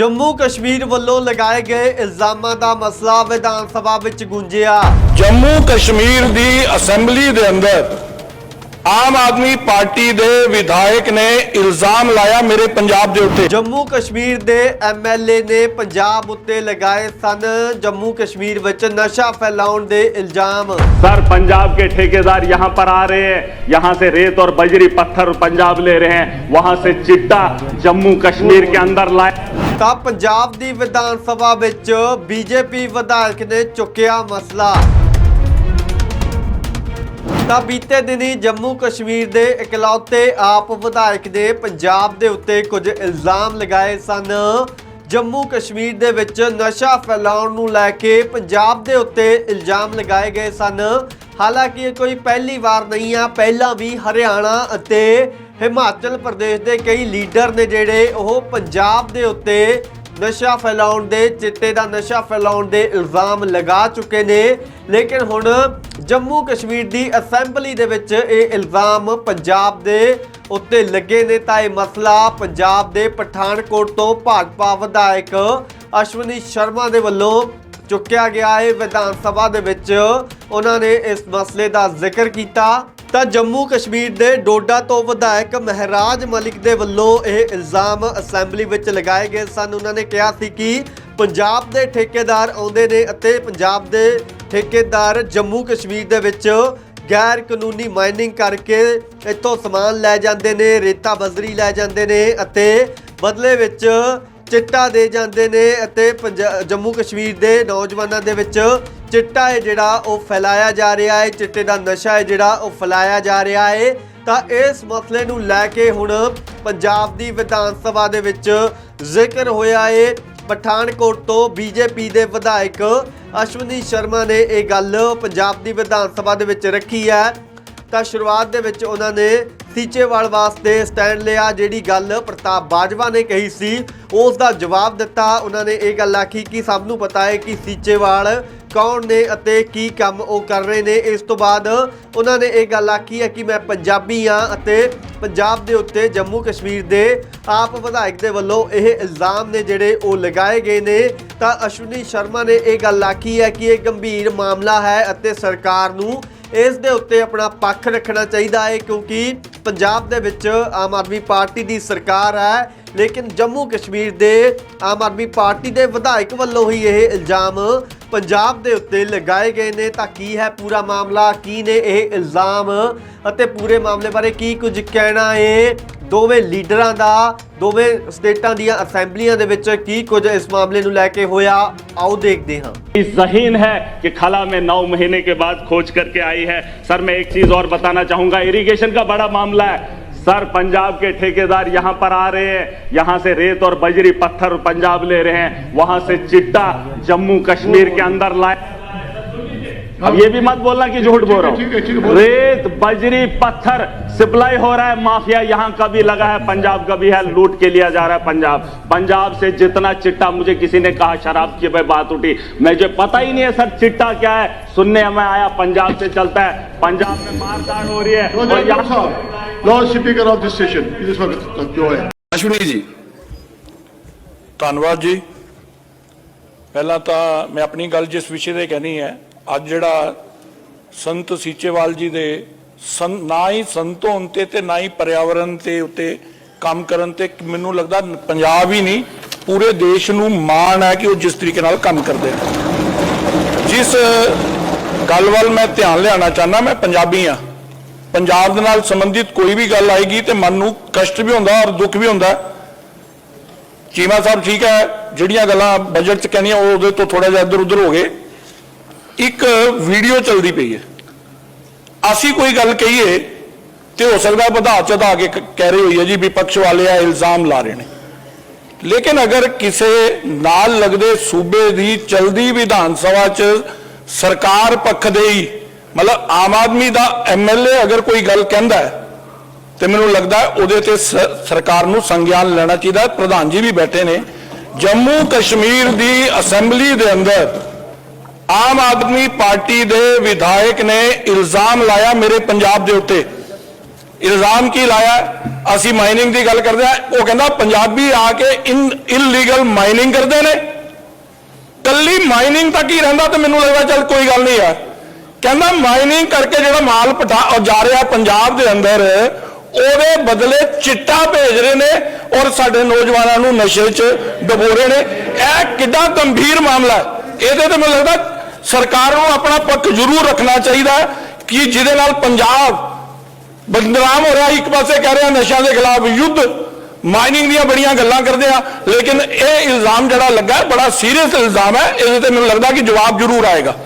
ਜੰਮੂ ਕਸ਼ਮੀਰ ਵੱਲੋਂ ਲਗਾਏ ਗਏ ਇਲਜ਼ਾਮਾਂ ਦਾ ਮਸਲਾ ਵਿਧਾਨ ਸਭਾ ਵਿੱਚ ਗੂੰਜਿਆ। ਜੰਮੂ ਕਸ਼ਮੀਰ ਦੀ ਅਸੈਂਬਲੀ ਦੇ ਅੰਦਰ ਆਮ ਆਦਮੀ ਪਾਰਟੀ ਦੇ ਵਿਧਾਇਕ ਨੇ ਇਲਜ਼ਾਮ ਲਾਇਆ ਮੇਰੇ ਪੰਜਾਬ ਦੇ ਉੱਤੇ ਜੰਮੂ ਕਸ਼ਮੀਰ ਦੇ ਐਮਐਲਏ ਨੇ ਪੰਜਾਬ ਉੱਤੇ ਲਗਾਏ ਸਨ ਜੰਮੂ ਕਸ਼ਮੀਰ ਵਿੱਚ ਨਸ਼ਾ ਫੈਲਾਉਣ ਦੇ ਇਲਜ਼ਾਮ सर पंजाब के ठेकेदार यहाँ पर आ रहे हैं यहाँ से रेत और बजरी पत्थर पंजाब ले रहे हैं वहां से चिट्टा जम्मू कश्मीर के अंदर लाए ਤਾਂ ਪੰਜਾਬ ਦੀ ਵਿਧਾਨ ਸਭਾ ਵਿੱਚ ਬੀਜੇਪੀ ਵਿਧਾਇਕ ਨੇ ਚੁੱਕਿਆ ਮਸਲਾ ਤਾਂ ਬੀਤੇ ਦਿਨੀ ਜੰਮੂ ਕਸ਼ਮੀਰ ਦੇ ਇਕਲੌਤੇ ਆਪ ਵਿਧਾਇਕ ਨੇ ਪੰਜਾਬ ਦੇ ਉੱਤੇ ਕੁਝ ਇਲਜ਼ਾਮ ਲਗਾਏ ਸਨ। ਜੰਮੂ ਕਸ਼ਮੀਰ ਦੇ ਵਿੱਚ ਨਸ਼ਾ ਫੈਲਾਉਣ ਨੂੰ ਲੈ ਕੇ ਪੰਜਾਬ ਦੇ ਉੱਤੇ ਇਲਜ਼ਾਮ ਲਗਾਏ ਗਏ ਸਨ। ਹਾਲਾਂਕਿ ਇਹ ਕੋਈ ਪਹਿਲੀ ਵਾਰ ਨਹੀਂ ਆ, ਪਹਿਲਾਂ ਵੀ ਹਰਿਆਣਾ ਅਤੇ ਹਿਮਾਚਲ ਪ੍ਰਦੇਸ਼ ਦੇ ਕਈ ਲੀਡਰ ਨੇ ਜਿਹੜੇ ਉਹ ਪੰਜਾਬ ਦੇ ਉੱਤੇ ਨਸ਼ਾ ਫੈਲਾਉਣ ਦੇ, ਚਿੱਟੇ ਦਾ ਨਸ਼ਾ ਫੈਲਾਉਣ ਦੇ ਇਲਜ਼ਾਮ ਲਗਾ ਚੁੱਕੇ ਨੇ। ਲੇਕਿਨ ਹੁਣ ਜੰਮੂ ਕਸ਼ਮੀਰ ਦੀ ਅਸੈਂਬਲੀ ਦੇ ਵਿੱਚ ਇਹ ਇਲਜ਼ਾਮ ਪੰਜਾਬ ਦੇ ਉੱਤੇ ਲੱਗੇ ਨੇ ਤਾਂ ਇਹ ਮਸਲਾ ਪੰਜਾਬ ਦੇ ਪਠਾਨਕੋਟ ਤੋਂ ਭਾਜਪਾ ਵਿਧਾਇਕ ਅਸ਼ਵਨੀ ਸ਼ਰਮਾ ਦੇ ਵੱਲੋਂ ਚੁੱਕਿਆ ਗਿਆ ਹੈ। ਵਿਧਾਨ ਸਭਾ ਦੇ ਵਿੱਚ ਉਹਨਾਂ ਨੇ ਇਸ ਮਸਲੇ ਦਾ ਜ਼ਿਕਰ ਕੀਤਾ। ਤਾਂ ਜੰਮੂ ਕਸ਼ਮੀਰ ਦੇ ਡੋਡਾ ਤੋਂ ਵਿਧਾਇਕ ਮਹਿਰਾਜ ਮਲਿਕ ਦੇ ਵੱਲੋਂ ਇਹ ਇਲਜ਼ਾਮ ਅਸੈਂਬਲੀ ਵਿੱਚ ਲਗਾਏ ਗਏ ਸਨ। ਉਹਨਾਂ ਨੇ ਕਿਹਾ ਸੀ ਕਿ ਪੰਜਾਬ ਦੇ ਠੇਕੇਦਾਰ ਆਉਂਦੇ ਨੇ ਅਤੇ ਪੰਜਾਬ ਦੇ ਠੇਕੇਦਾਰ ਜੰਮੂ ਕਸ਼ਮੀਰ ਦੇ ਵਿੱਚ ਗੈਰ ਕਾਨੂੰਨੀ ਮਾਈਨਿੰਗ ਕਰਕੇ ਇੱਥੋਂ ਸਮਾਨ ਲੈ ਜਾਂਦੇ ਨੇ, ਰੇਤਾ ਬਜਰੀ ਲੈ ਜਾਂਦੇ ਨੇ ਅਤੇ ਬਦਲੇ ਵਿੱਚ ਚਿੱਟਾ ਦੇ ਜਾਂਦੇ ਨੇ ਅਤੇ ਪੰਜਾ- ਜੰਮੂ ਕਸ਼ਮੀਰ ਦੇ ਨੌਜਵਾਨਾਂ ਦੇ ਵਿੱਚ ਚਿੱਟਾ ਹੈ ਜਿਹੜਾ ਉਹ ਫੈਲਾਇਆ ਜਾ ਰਿਹਾ ਹੈ, ਚਿੱਟੇ ਦਾ ਨਸ਼ਾ ਹੈ ਜਿਹੜਾ ਉਹ ਫੈਲਾਇਆ ਜਾ ਰਿਹਾ ਹੈ। ਤਾਂ ਇਸ ਮਸਲੇ ਨੂੰ ਲੈ ਕੇ ਹੁਣ ਪੰਜਾਬ ਦੀ ਵਿਧਾਨ ਸਭਾ ਦੇ ਵਿੱਚ ਜ਼ਿਕਰ ਹੋਇਆ ਏ ਪਠਾਨਕੋਟ ਤੋਂ ਬੀਜੇਪੀ ਦੇ ਵਿਧਾਇਕ ਅਸ਼ਵਨੀ ਸ਼ਰਮਾ ਨੇ ਇਹ ਗੱਲ ਪੰਜਾਬ ਦੀ ਵਿਧਾਨ ਸਭਾ ਦੇ ਵਿੱਚ ਰੱਖੀ ਹੈ। ਤਾਂ ਸ਼ੁਰੂਆਤ ਦੇ ਵਿੱਚ ਉਹਨਾਂ ਨੇ ਸੀਚੇਵਾਲ ਵਾਸਤੇ ਸਟੈਂਡ ਲਿਆ, ਜਿਹੜੀ ਗੱਲ ਪ੍ਰਤਾਪ ਬਾਜਵਾ ਨੇ ਕਹੀ ਸੀ, ਉਸ ਦਾ ਜਵਾਬ ਦਿੱਤਾ। ਉਹਨਾਂ ਨੇ ਇਹ ਗੱਲ ਆਖੀ ਕਿ ਸਭ ਨੂੰ ਪਤਾ ਹੈ ਕਿ ਸੀਚੇਵਾਲ ਕੌਣ ਨੇ ਅਤੇ ਕੀ ਕੰਮ ਉਹ ਕਰ ਰਹੇ ਨੇ। ਇਸ ਤੋਂ ਬਾਅਦ ਉਹਨਾਂ ਨੇ ਇਹ ਗੱਲ ਆਖੀ ਹੈ ਕਿ ਮੈਂ ਪੰਜਾਬੀ ਹਾਂ ਅਤੇ ਪੰਜਾਬ ਦੇ ਉੱਤੇ ਜੰਮੂ ਕਸ਼ਮੀਰ ਦੇ ਆਪ ਵਿਧਾਇਕ ਦੇ ਵੱਲੋਂ ਇਹ ਇਲਜ਼ਾਮ ਨੇ ਜਿਹੜੇ ਉਹ ਲਗਾਏ ਗਏ ਨੇ। ਤਾਂ ਅਸ਼ਵਨੀ ਸ਼ਰਮਾ ਨੇ ਇਹ ਗੱਲ ਆਖੀ ਹੈ ਕਿ ਇਹ ਗੰਭੀਰ ਮਾਮਲਾ ਹੈ ਅਤੇ ਸਰਕਾਰ ਨੂੰ ਇਸ ਦੇ ਉੱਤੇ ਆਪਣਾ ਪੱਖ ਰੱਖਣਾ ਚਾਹੀਦਾ ਹੈ ਕਿਉਂਕਿ ਪੰਜਾਬ ਦੇ ਵਿੱਚ ਆਮ ਆਦਮੀ ਪਾਰਟੀ ਦੀ ਸਰਕਾਰ ਹੈ, ਲੇਕਿਨ ਜੰਮੂ ਕਸ਼ਮੀਰ ਦੇ ਆਮ ਆਦਮੀ ਪਾਰਟੀ ਦੇ ਵਿਧਾਇਕ ਵੱਲੋਂ ਹੀ ਇਹ ਇਲਜ਼ਾਮ ਪੰਜਾਬ ਦੇ ਉੱਤੇ ਲਗਾਏ ਗਏ ਨੇ। ਤਾਂ ਕੀ ਹੈ ਪੂਰਾ ਮਾਮਲਾ, ਕੀ ਨੇ ਇਹ ਇਲਜ਼ਾਮ? ਅਤੇ ਪੂਰੇ ਮਾਮਲੇ ਬਾਰੇ ਕੀ ਕੁਝ ਕਹਿਣਾ ਹੈ? ਦੋਵੇਂ ਲੀਡਰਾਂ ਦਾ ਦੋਵੇਂ ਸਟੇਟਾਂ ਦੀਆਂ ਅਸੈਂਬਲੀਆਂ ਦੇ ਵਿੱਚ ਕੀ ਕੁਝ ਇਸ ਮਾਮਲੇ ਨੂੰ ਲੈ ਕੇ ਹੋਇਆ ਆਓ ਦੇਖਦੇ ਹਾਂ जहीन है कि खला में नौ महीने के बाद खोज करके आई है सर मैं एक चीज और बताना चाहूंगा इरिगेशन का बड़ा मामला है सर पंजाब के ठेकेदार यहाँ पर आ रहे हैं यहाँ से रेत और बजरी पत्थर पंजाब ले रहे हैं वहां से चिट्टा जम्मू कश्मीर के अंदर लाए अब ये भी मत बोलना कि झूठ बोल रहा ठीक है, ठीक है, हूँ बोलो। रेत बजरी पत्थर सप्लाई हो रहा है माफिया यहाँ का भी लगा है पंजाब का भी है लूट के लिया जा रहा है पंजाब पंजाब से जितना चिट्टा मुझे किसी ने कहा शराब की भाई बात उठी मुझे पता ही नहीं है सर चिट्टा क्या है सुनने में आया पंजाब से चलता है पंजाब में मारकाट हो रही है और यहाँ Lord Speaker of this session, this one, go ahead. Ashwani ਜੀ ਧੰਨਵਾਦ ਜੀ ਪਹਿਲਾਂ ਤਾਂ ਮੈਂ ਆਪਣੀ ਗੱਲ ਜਿਸ ਵਿਸ਼ੇ ਤੇ ਕਹਿਣੀ ਹੈ ਅੱਜ ਜਿਹੜਾ ਸੰਤ ਸੀਚੇਵਾਲ ਜੀ ਦੇ ਸੰ- ਨਾ ਹੀ ਸੰਤ ਹੋਣ ਤੇ ਤੇ ਨਾ ਹੀ ਪਰਿਆਵਰਣ ਤੇ ਉੱਤੇ ਕੰਮ ਕਰਨ ਤੇ ਮੈਨੂੰ ਲੱਗਦਾ ਪੰਜਾਬ ਹੀ ਨਹੀਂ, ਪੂਰੇ ਦੇਸ਼ ਨੂੰ ਮਾਣ ਹੈ ਕਿ ਉਹ ਜਿਸ ਤਰੀਕੇ ਨਾਲ ਕੰਮ ਕਰਦੇ ਨੇ। ਜਿਸ ਗੱਲ ਵੱਲ ਮੈਂ ਧਿਆਨ ਲਿਆਉਣਾ ਚਾਹੁੰਦਾ, ਮੈਂ ਪੰਜਾਬੀ ਆ ਪੰਜਾਬ ਦੇ ਨਾਲ ਸੰਬੰਧਿਤ ਕੋਈ ਵੀ ਗੱਲ ਆਏਗੀ ਤੇ ਮਨ ਨੂੰ ਕਸ਼ਟ ਵੀ ਹੁੰਦਾ ਔਰ ਦੁੱਖ ਵੀ ਹੁੰਦਾ। ਚੀਮਾ ਸਾਹਿਬ ਠੀਕ ਹੈ, ਜਿਹੜੀਆਂ ਗੱਲਾਂ ਬਜਟ 'ਚ ਕਹਿੰਦੀਆਂ ਉਹ ਉਹਦੇ ਤੋਂ ਥੋੜਾ ਜਿਹਾ ਇੱਧਰ ਉੱਧਰ ਹੋ ਗਏ। ਇੱਕ ਵੀਡੀਓ ਚੱਲਦੀ ਪਈ ਹੈ। ਅਸੀਂ ਕੋਈ ਗੱਲ ਕਹੀਏ ਤੇ ਹੋ ਸਕਦਾ ਵਧਾ ਚੜਾ ਕੇ ਕਹਿ ਰਹੀ ਹੋਈ ਹੈ ਜੀ ਵਿਪਕਸ਼ ਵਾਲੇ ਆ, ਇਲਜ਼ਾਮ ਲਾ ਰਹੇ ਨੇ। ਲੇਕਿਨ ਅਗਰ ਕਿਸੇ ਨਾਲ ਲੱਗਦੇ ਸੂਬੇ ਦੀ ਚਲਦੀ ਵਿਧਾਨ ਸਭਾ 'ਚ ਸਰਕਾਰ ਪੱਖ ਦੇ ਹੀ, ਮਤਲਬ ਆਮ ਆਦਮੀ ਦਾ ਐਮਐਲਏ ਅਗਰ ਕੋਈ ਗੱਲ ਕਹਿੰਦਾ ਹੈ, ਤੇ ਮੈਨੂੰ ਲੱਗਦਾ ਉਹਦੇ ਤੇ ਸਰਕਾਰ ਨੂੰ ਸੰਗਿਆਨ ਲੈਣਾ ਚਾਹੀਦਾ ਪ੍ਰਧਾਨ ਜੀ ਵੀ ਬੈਠੇ ਨੇ। ਜੰਮੂ ਕਸ਼ਮੀਰ ਦੀ ਅਸੈਂਬਲੀ ਦੇ ਅੰਦਰ ਆਮ ਆਦਮੀ ਪਾਰਟੀ ਦੇ ਵਿਧਾਇਕ ਨੇ ਇਲਜ਼ਾਮ ਲਾਇਆ ਮੇਰੇ ਪੰਜਾਬ ਦੇ ਉੱਤੇ। ਇਲਜ਼ਾਮ ਕੀ ਲਾਇਆ? ਅਸੀਂ ਮਾਈਨਿੰਗ ਦੀ ਗੱਲ ਕਰਦੇ ਆ ਉਹ ਕਹਿੰਦਾ ਪੰਜਾਬੀ ਆ ਕੇ ਇਨਲੀਗਲ ਮਾਈਨਿੰਗ ਕਰਦੇ ਨੇ। ਕੱਲੀ ਮਾਈਨਿੰਗ ਤੱਕ ਹੀ ਰਹਿੰਦਾ ਤੇ ਮੈਨੂੰ ਲੱਗਦਾ ਚੱਲ ਕੋਈ ਗੱਲ ਨਹੀਂ ਯਾਰ ਕਹਿੰਦਾ ਮਾਈਨਿੰਗ ਕਰਕੇ ਜਿਹੜਾ ਮਾਲ ਪਠਾ ਜਾ ਰਿਹਾ ਪੰਜਾਬ ਦੇ ਅੰਦਰ, ਉਹਦੇ ਬਦਲੇ ਚਿੱਟਾ ਭੇਜ ਰਹੇ ਨੇ ਔਰ ਸਾਡੇ ਨੌਜਵਾਨਾਂ ਨੂੰ ਨਸ਼ੇ 'ਚ ਡਬੋ ਰਹੇ ਨੇ। ਇਹ ਕਿੱਡਾ ਗੰਭੀਰ ਮਾਮਲਾ ਹੈ। ਇਹਦੇ ਤੇ ਮੈਨੂੰ ਲੱਗਦਾ ਸਰਕਾਰ ਨੂੰ ਆਪਣਾ ਪੱਖ ਜ਼ਰੂਰ ਰੱਖਣਾ ਚਾਹੀਦਾ ਕਿ ਜਿਹਦੇ ਨਾਲ ਪੰਜਾਬ ਬਦਨਾਮ ਹੋ ਰਿਹਾ। ਇੱਕ ਪਾਸੇ ਕਹਿ ਰਿਹਾ ਨਸ਼ਿਆਂ ਦੇ ਖਿਲਾਫ ਯੁੱਧ ਮਾਈਨਿੰਗ ਦੀਆਂ ਬੜੀਆਂ ਗੱਲਾਂ ਕਰਦੇ ਆ, ਲੇਕਿਨ ਇਹ ਇਲਜ਼ਾਮ ਜਿਹੜਾ ਲੱਗਾ, ਬੜਾ ਸੀਰੀਅਸ ਇਲਜ਼ਾਮ ਹੈ। ਇਹਦੇ ਤੇ ਮੈਨੂੰ ਲੱਗਦਾ ਕਿ ਜਵਾਬ ਜ਼ਰੂਰ ਆਏਗਾ।